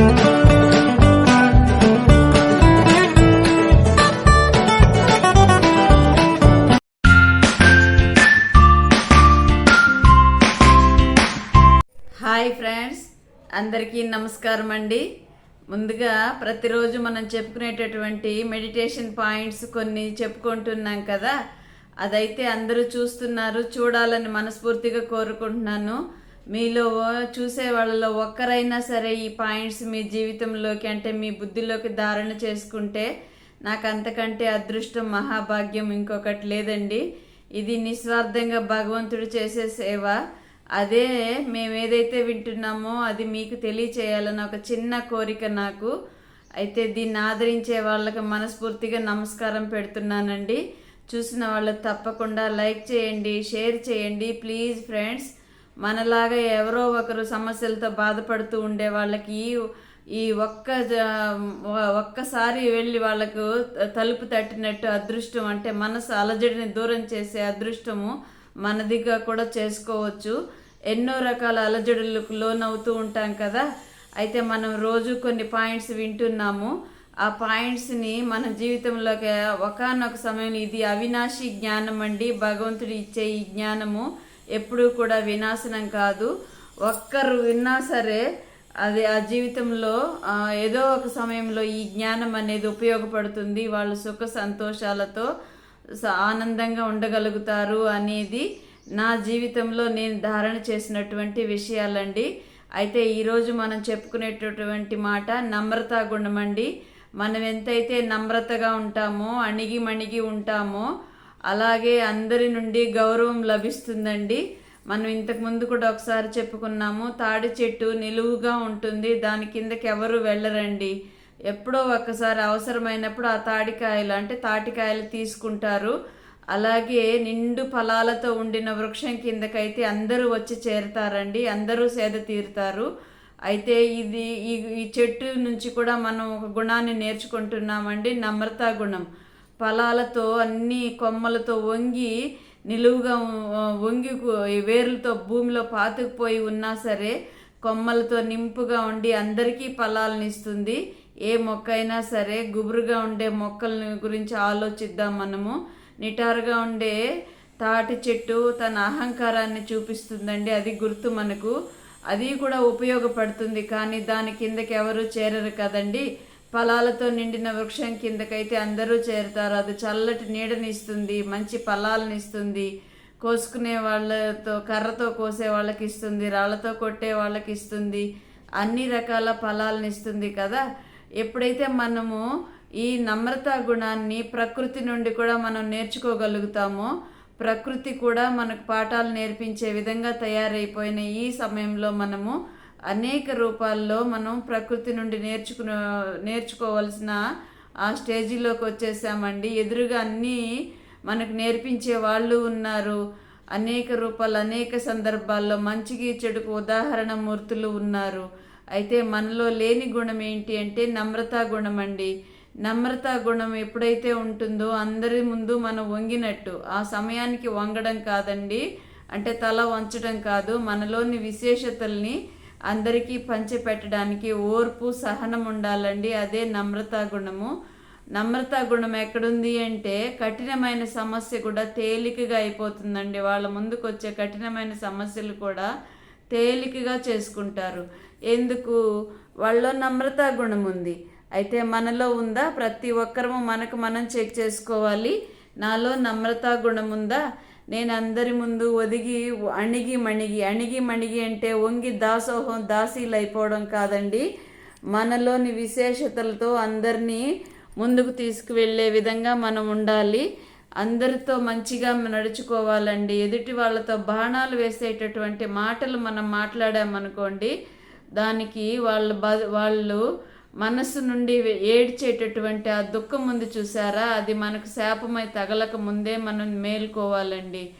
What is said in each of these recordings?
Hi friends అందరికీ నమస్కారం అండి. ముందుగా ప్రతిరోజు మనం చెప్పుకునేటటువంటి మెడిటేషన్ పాయింట్స్ కొన్ని చెప్పుకుంటున్నాం కదా. అదైతే అందరూ చూస్తున్నారు చూడాలని మనస్ఫూర్తిగా కోరుకుంటున్నాను. మీలో చూసే వాళ్ళలో ఒక్కరైనా సరే ఈ పాయింట్స్ మీ జీవితంలోకి అంటే మీ బుద్ధిలోకి ధారణ చేసుకుంటే నాకు అంతకంటే అదృష్టం మహాభాగ్యం ఇంకొకటి లేదండి. ఇది నిస్వార్థంగా భగవంతుడు చేసే సేవ. అదే మేము ఏదైతే వింటున్నామో అది మీకు తెలియచేయాలని ఒక చిన్న కోరిక నాకు. అయితే దీన్ని ఆదరించే వాళ్ళకి మనస్ఫూర్తిగా నమస్కారం పెడుతున్నానండి. చూసిన వాళ్ళు తప్పకుండా లైక్ చేయండి షేర్ చేయండి. ప్లీజ్ ఫ్రెండ్స్ మనలాగా ఎవరో ఒకరు సమస్యలతో బాధపడుతూ ఉండే వాళ్ళకి ఈ- ఈ ఒక్క జ- ఒక్కసారి వెళ్ళి వాళ్ళకు తలుపు తట్టినట్టు అదృష్టం అంటే మనసు అలజడిని దూరం చేసే అదృష్టము మనదిగా కూడా చేసుకోవచ్చు. ఎన్నో రకాల అలజడులకు లోనవుతూ ఉంటాం కదా. అయితే మనం రోజు కొన్ని పాయింట్స్ వింటున్నాము. ఆ పాయింట్స్ని మన జీవితంలోకి ఒకనొక సమయంలో ఇది అవినాశి జ్ఞానం అండి భగవంతుడు ఇచ్చే ఈ జ్ఞానము. ఎప్పుడూ కూడా వినాశనం కాదు. ఒక్కరు విన్నా సరే అది ఆ జీవితంలో ఏదో ఒక సమయంలో ఈ జ్ఞానం అనేది ఉపయోగపడుతుంది. వాళ్ళు సుఖ సంతోషాలతో ఆనందంగా ఉండగలుగుతారు అనేది నా జీవితంలో నేను ధారణ చేసినటువంటి విషయాలండి. అయితే ఈరోజు మనం చెప్పుకునేటటువంటి మాట నమ్రతా గుణమండి మనం ఎంతైతే నమ్రతగా ఉంటామో అణిగి మణిగి ఉంటామో అలాగే అందరి నుండి గౌరవం లభిస్తుందండి. మనం ఇంతకు ముందు కూడా ఒకసారి చెప్పుకున్నాము తాడి చెట్టు నిలువుగా ఉంటుంది దాని కిందకి ఎవరు వెళ్ళరండి. ఎప్పుడో ఒకసారి అవసరమైనప్పుడు ఆ తాడికాయలు అంటే తాటికాయలు తీసుకుంటారు. అలాగే నిండు ఫలాలతో ఉండిన వృక్షం కిందకైతే అందరూ వచ్చి చేరుతారండి అందరూ సేద తీరుతారు. అయితే ఇది ఈ ఈ చెట్టు నుంచి కూడా మనం ఒక గుణాన్ని నేర్చుకుంటున్నామండి నమ్రతా గుణం. ఫలాలతో అన్ని కొమ్మలతో వంగి నిలువుగా వంగి వేర్లతో భూమిలో పాతుకుపోయి ఉన్నా సరే కొమ్మలతో నింపుగా ఉండి అందరికీ ఫలాలను ఇస్తుంది. ఏ మొక్క అయినా సరే గుబురుగా ఉండే మొక్కల గురించి ఆలోచిద్దాం మనము. నిటారుగా ఉండే తాటి చెట్టు తన అహంకారాన్ని చూపిస్తుందండి. అది గుర్తు మనకు. అది కూడా ఉపయోగపడుతుంది. కానీ దాని కిందకి ఎవరు చేరరు కదండి. ఫలాలతో నిండిన వృక్షం కిందకైతే అందరూ చేరుతారు. అది చల్లటి నీడనిస్తుంది మంచి ఫలాలను ఇస్తుంది. కోసుకునే వాళ్ళతో కర్రతో కోసే వాళ్ళకి ఇస్తుంది రాళ్ళతో కొట్టే వాళ్ళకి ఇస్తుంది. అన్ని రకాల ఫలాలను ఇస్తుంది కదా. ఎప్పుడైతే మనము ఈ నమ్రతా గుణాన్ని ప్రకృతి నుండి కూడా మనం నేర్చుకోగలుగుతామో ప్రకృతి కూడా మనకు పాఠాలు నేర్పించే విధంగా తయారైపోయిన ఈ సమయంలో మనము అనేక రూపాల్లో మనం ప్రకృతి నుండి నేర్చుకున్న నేర్చుకోవాల్సిన ఆ స్టేజీలోకి వచ్చేసామండి. ఎదురుగా అన్నీ మనకు నేర్పించే వాళ్ళు ఉన్నారు. అనేక రూపాలు అనేక సందర్భాల్లో మంచికి చెడుకు ఉదాహరణ మూర్తులు ఉన్నారు. అయితే మనలో లేని గుణం ఏంటి అంటే నమ్రతా గుణం అండి. నమ్రతా గుణం ఎప్పుడైతే ఉంటుందో అందరి ముందు మనం వంగినట్టు. ఆ సమయానికి వంగడం కాదండి. అంటే తల వంచడం కాదు. మనలోని విశేషతల్ని అందరికీ పంచిపెట్టడానికి ఓర్పు సహనం ఉండాలండి. అదే నమ్రతా గుణము. నమ్రతా గుణం ఎక్కడుంది అంటే కఠినమైన సమస్య కూడా తేలికగా అయిపోతుందండి. వాళ్ళ ముందుకు వచ్చే కఠినమైన సమస్యలు కూడా తేలికగా చేసుకుంటారు. ఎందుకు? వాళ్ళలో నమ్రతా గుణం ఉంది. అయితే మనలో ఉందా? ప్రతి ఒక్కరము మనకు మనం చెక్ చేసుకోవాలి. నాలో నమ్రతా గుణం ఉందా? నేను అందరి ముందు ఒదిగి అణిగి మణిగి అణిగి మణిగి అంటే వంగి దాసోహం దాసీలు అయిపోవడం కాదండి. మనలోని విశేషతలతో అందరినీ ముందుకు తీసుకువెళ్ళే విధంగా మనం ఉండాలి. అందరితో మంచిగా నడుచుకోవాలండి. ఎదుటి వాళ్ళతో బాణాలు వేసేటటువంటి మాటలు మనం మాట్లాడామనుకోండి దానికి వాళ్ళ బ వాళ్ళు మనస్సు నుండి ఏడ్చేటటువంటి ఆ దుఃఖం ముందు చూసారా? అది మనకు శాపమై తగలక ముందే మనం మేల్కోవాలండి.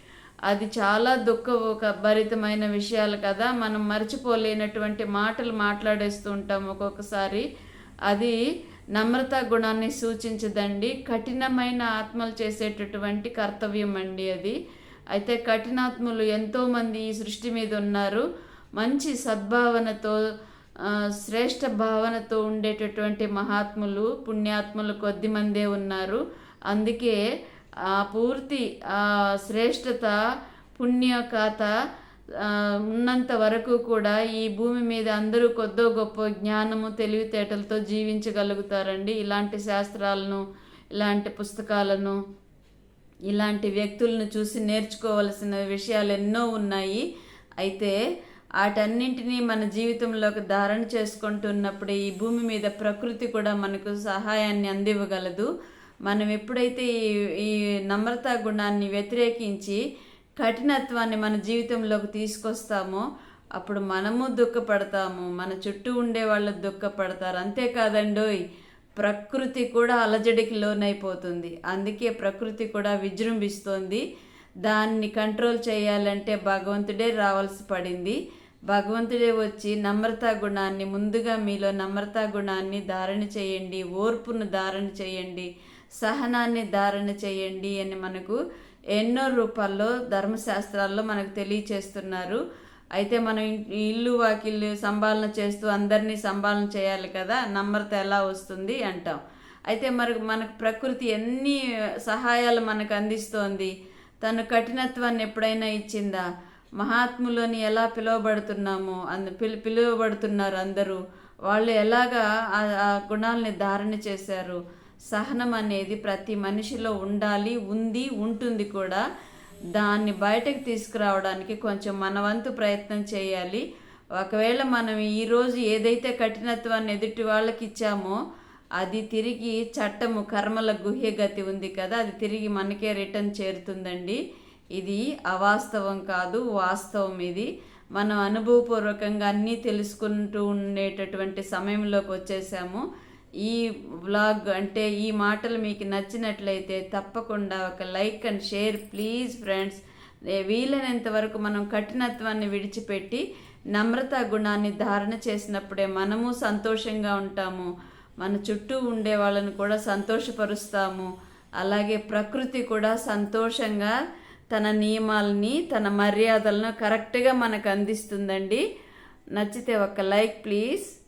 అది చాలా దుఃఖ ఒక భరితమైన విషయాలు కదా? మనం మర్చిపోలేనటువంటి మాటలు మాట్లాడేస్తూ ఉంటాం ఒక్కొక్కసారి. అది నమ్రతా గుణాన్ని సూచించదండి. కఠినమైన ఆత్మలు చేసేటటువంటి కర్తవ్యం అండి అది. అయితే కఠినాత్ములు ఎంతోమంది ఈ సృష్టి మీద ఉన్నారు. మంచి సద్భావనతో శ్రేష్ఠ భావనతో ఉండేటటువంటి మహాత్ములు పుణ్యాత్ములు కొద్ది మందే ఉన్నారు. అందుకే ఆ పూర్తి ఆ శ్రేష్టత పుణ్యకాత ఉన్నంత వరకు కూడా ఈ భూమి మీద అందరూ కొద్దో గొప్ప జ్ఞానము తెలివితేటలతో జీవించగలుగుతారండి. ఇలాంటి శాస్త్రాలను ఇలాంటి పుస్తకాలను ఇలాంటి వ్యక్తులను చూసి నేర్చుకోవలసిన విషయాలు ఎన్నో ఉన్నాయి. అయితే వాటన్నింటినీ మన జీవితంలోకి ధారణ చేసుకుంటున్నప్పుడు ఈ భూమి మీద ప్రకృతి కూడా మనకు సహాయాన్ని అందివ్వగలదు. మనం ఎప్పుడైతే ఈ ఈ నమ్రతా గుణాన్ని వ్యతిరేకించి కఠినత్వాన్ని మన జీవితంలోకి తీసుకొస్తామో అప్పుడు మనము దుఃఖపడతాము. మన చుట్టూ ఉండే వాళ్ళు దుఃఖపడతారు. అంతేకాదండోయ్ ప్రకృతి కూడా అలజడికి లోనైపోతుంది. అందుకే ప్రకృతి కూడా విజృంభిస్తోంది. దాన్ని కంట్రోల్ చేయాలంటే భగవంతుడే రావాల్సి పడింది. భగవంతుడే వచ్చి నమ్రతా గుణాన్ని ముందుగా మీలో నమ్రతా గుణాన్ని ధారణ చేయండి ఓర్పును ధారణ చేయండి సహనాన్ని ధారణ చేయండి అని మనకు ఎన్నో రూపాల్లో ధర్మశాస్త్రాల్లో మనకు తెలియచేస్తున్నారు. అయితే మనం ఇల్లు వాకిల్లు సంభాళన చేస్తూ అందరినీ సంభాలన చేయాలి కదా నమ్రత ఎలా వస్తుంది అంటాం. అయితే మరి మనకు ప్రకృతి ఎన్ని సహాయాలు మనకు అందిస్తోంది? తను కఠినత్వాన్ని ఎప్పుడైనా ఇచ్చిందా? మహాత్ములని ఎలా పిలువబడుతున్నామో అందు పిలు పిలువబడుతున్నారు అందరూ. వాళ్ళు ఎలాగా ఆ- ఆ గుణాలని ధారణ చేశారు? సహనం అనేది ప్రతి మనిషిలో ఉండాలి ఉంది ఉంటుంది కూడా. దాన్ని బయటకు తీసుకురావడానికి కొంచెం మన వంతు ప్రయత్నం చేయాలి. ఒకవేళ మనం ఈరోజు ఏదైతే కఠినత్వాన్ని ఎదుటి వాళ్ళకి ఇచ్చామో అది తిరిగి చట్టము కర్మల గుహ్యగతి ఉంది కదా అది తిరిగి మనకే రిటర్న్ చేరుతుందండి. ఇది అవాస్తవం కాదు వాస్తవం ఇది. మనం అనుభవపూర్వకంగా అన్నీ తెలుసుకుంటూ ఉండేటటువంటి సమయంలోకి వచ్చేసాము. ఈ వ్లాగ్ అంటే ఈ మాటలు మీకు నచ్చినట్లయితే తప్పకుండా ఒక like and share please friends. వీలైనంత వరకు మనం కఠినత్వాన్ని విడిచిపెట్టి నమ్రత గుణాన్ని ధారణ చేసినప్పుడే మనము సంతోషంగా ఉంటాము. మన చుట్టూ ఉండే వాళ్ళని కూడా సంతోషపరుస్తాము. అలాగే ప్రకృతి కూడా సంతోషంగా తన నియమాలని తన మర్యాదలను కరెక్ట్గా మనకు అందిస్తుందండి. నచ్చితే ఒక లైక్ ప్లీజ్.